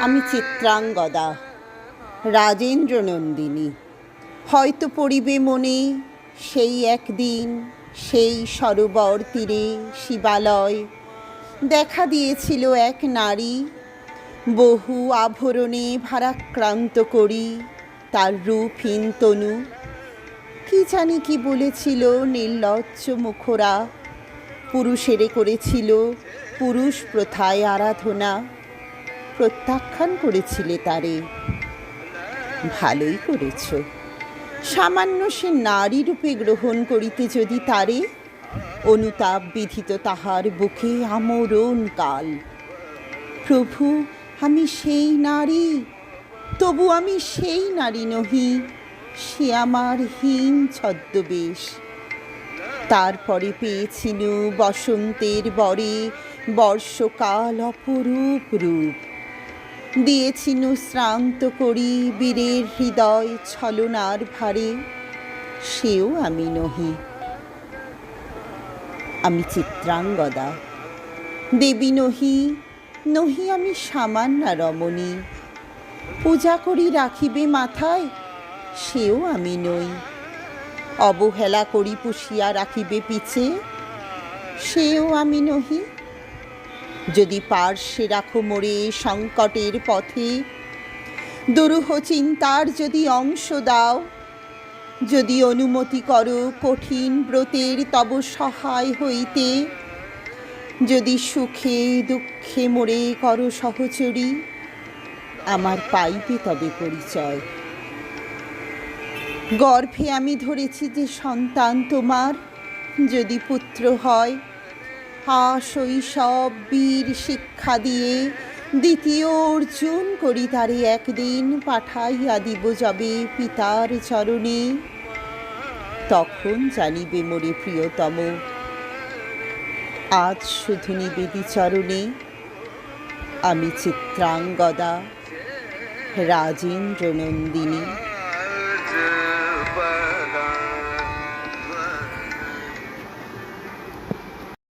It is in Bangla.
আমি চিত্রাঙ্গদা, রাজেন্দ্র নন্দিনী। হয়তো পড়িবে মনে সেই একদিন, সেই সরোবর তীরে শিবালয়। দেখা দিয়েছিল এক নারী, বহু আভরণে ভারাক্রান্ত করি, তার রূপহীন তনু কি জানি কি বলেছিল নির্লজ্জ মুখরা। পুরুষেরে করেছিল পুরুষ প্রথায় আরাধনা। প্রত্যাখ্যান করেছিলে তারে। ভালোই করেছ। সামান্য সে নারী রূপে গ্রহণ করিতে যদি তারে, অনুতাপ বিধিত তাহার বুকে আমরণ কাল। প্রভু, আমি সেই নারী, তবু আমি সেই নারী নহি, সে আমার হীন ছদ্মবেশ। তারপরে পেয়েছিল বসন্তের বরে বর্ষকাল অপরূপ রূপ। দিয়েছিল শ্রান্ত করি বীরের হৃদয় ছলনার ভারে। সেও আমি নহি। আমি চিত্রাঙ্গদা। দেবী নহি নহি আমি সামান্য রমণী। পূজা করি রাখিবে মাথায়, সেও আমি নই। অবহেলা করি পুষিয়া রাখিবে পিছে, সেও আমি নহি। যদি পার্শ্বে রাখো মোরে সংকটের পথে। দুরূহ চিন্তার যদি অংশ দাও, যদি অনুমতি করো কঠিন ব্রতের তব সহায় হইতে। যদি সুখে দুঃখে মোরে করো সহচরী, আমার পাইবে তবে পরিচয়। গর্ভে আমি ধরেছি যে সন্তান তোমার, যদি পুত্র হয় হা শৈশব বীর শিক্ষা দিয়ে দ্বিতীয় অর্জুন করি তারে একদিন পাঠাইয়া দিব যাবে পিতার চরণে তখন জানিবে মোরে প্রিয়তম, আজ শুধু নিবেদি চরণে আমি চিত্রাঙ্গদা রাজেন্দ্র নন্দিনী.